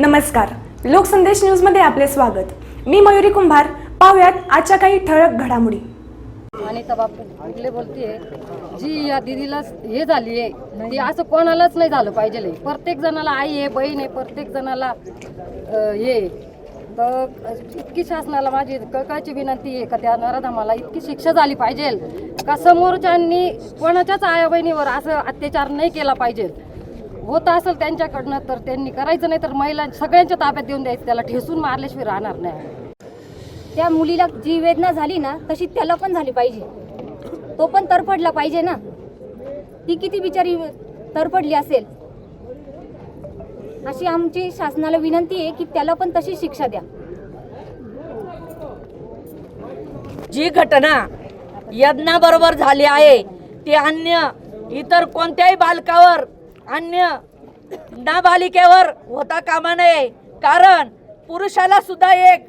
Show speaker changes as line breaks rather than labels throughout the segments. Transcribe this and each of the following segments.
नमस्कार. लोकसंदेश न्यूजमध्ये आपले स्वागत. मी मयुरी कुंभार. पाहुयात आजच्या काही ठळक घडामोडी.
अनिता बापू बोलते बोलतीये जी या दिदीला हे झाली आहे ती असं कोणालाच नाही झालं पाहिजे प्रत्येक जणाला आई आहे बहीण आहे प्रत्येक जणाला हे. तर इतकी शासनाला माझी कळकळची विनंती आहे का त्या नराधामाला इतकी शिक्षा झाली पाहिजे का समोरच्यांनी कोणाच्याच आया बहिणीवर असं अत्याचार नाही केला पाहिजे होत असेल त्यांच्याकडनं तर त्यांनी करायचं नाही तर महिला सगळ्यांच्या ताब्यात देऊन द्यायचं. त्याला ठेसून मारल्याशिवाय राहणार नाही
त्या मुलीला जी वेदना झाली ना तशी त्याला पण झाली पाहिजे. तो पण तरफडला पाहिजे ना. ती किती बिचारी तरफडली असेल. अशी आमची शासनाला विनंती आहे की त्याला पण तशी शिक्षा द्या.
जी घटना यज्ञाबरोबर झाली आहे ती अन्य इतर कोणत्याही बालकावर अन्य नाबालिकेवर होता कामा नये. कारण पुरुषाला सुद्धा एक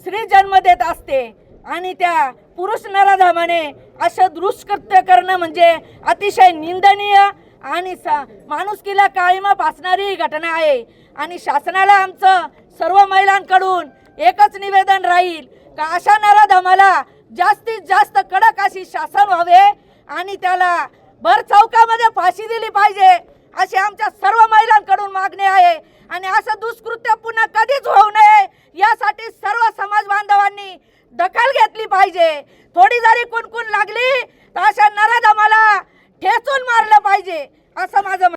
स्त्री जन्म देत असते आणि त्या पुरुष नराधामाने असं दुष्कृत्य करणं म्हणजे अतिशय निंदनीय आणि स माणुसकीला काळीमा फासणारी ही घटना आहे. आणि शासनाला आमचं सर्व महिलांकडून एकच निवेदन राहील का अशा नराधामाला जास्तीत जास्त कडक अशी शासन व्हावे आणि त्याला भर चौकामध्ये फाशी दिली पाहिजे. अशी आमच्या सर्व महिलांकडून मागणी आहे. आणि असं दुष्कृत्य पुन्हा कधीच होऊ नये. यासाठी सर्व समाज बांधवांनी दखल घेतली पाहिजे. थोडी जरी कुणकुण लागली तर अशा नराधमाला ठेचून मारलं पाहिजे असं माझं